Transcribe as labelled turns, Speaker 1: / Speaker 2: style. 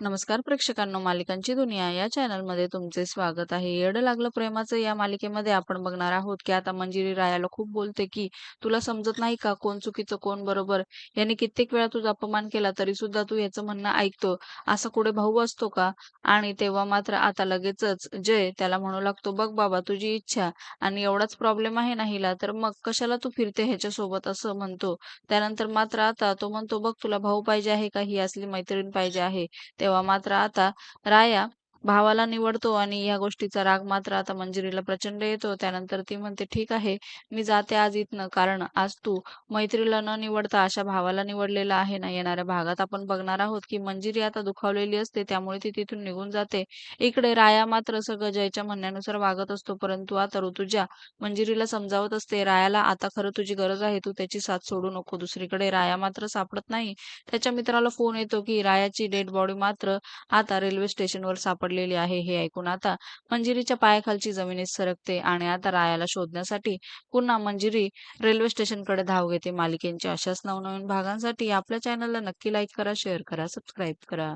Speaker 1: नमस्कार प्रेक्षकांनो, मालिकांची दुनिया या चॅनलमध्ये तुमचे स्वागत आहे. येड लागलं प्रेमाचं या मालिकेमध्ये आपण बघणार आहोत की आता मंजिरी रायाला खूप बोलते की तुला समजत नाही का कोण चुकीचं कोण बरोबर? याने कित्येक वेळा तुझा अपमान केला तरी सुद्धा तू याचं म्हणणं ऐकतो. असा कुठे भाऊ असतो का? आणि तेव्हा मात्र आता लगेचच जय त्याला म्हणू लागतो, बघ बाबा तुझी इच्छा आणि एवढाच प्रॉब्लेम आहे ना हिला तर मग कशाला तू फिरते ह्याच्यासोबत असं म्हणतो. त्यानंतर मात्र आता तो म्हणतो, बघ तुला भाऊ पाहिजे आहे का ही असली मैत्रीण पाहिजे आहे? तेव्हा मात्र आता राया भावाला निवडतो आणि या गोष्टीचा राग मात्र आता मंजिरीला प्रचंड येतो. त्यानंतर ती म्हणते, "ठीक आहे, मी जाते आज इथनं कारण आज तू मैत्रीला न निवडता अशा भावाला निवडलेला आहे ना." येणाऱ्या भागात आपण बघणार आहोत की मंजिरी आता दुखावलेली असते त्यामुळे ती तिथून निघून जाते. इकडे राया मात्र सगळं जयच्या म्हणण्यानुसार वागत असतो. परंतु आता ऋतुजा मंजिरीला समजावत असते, "रायाला आता खरं तुझी गरज आहे. तू त्याची साथ सोडू नको." दुसरीकडे राया मात्र सापडत नाही. त्याच्या मित्राला फोन येतो की रायाची डेड बॉडी मात्र आता रेल्वे स्टेशनवर लागलेली आहे. हे ऐकून आता मंजिरीच्या पायाखालची जमिनीत सरकते आणि आता रायाला शोधण्यासाठी पुन्हा मंजिरी रेल्वे स्टेशनकडे धाव घेते. मालिकेच्या अशाच नवनवीन भागांसाठी आपल्या चॅनलला नक्की लाईक करा, शेअर करा, सबस्क्राईब करा.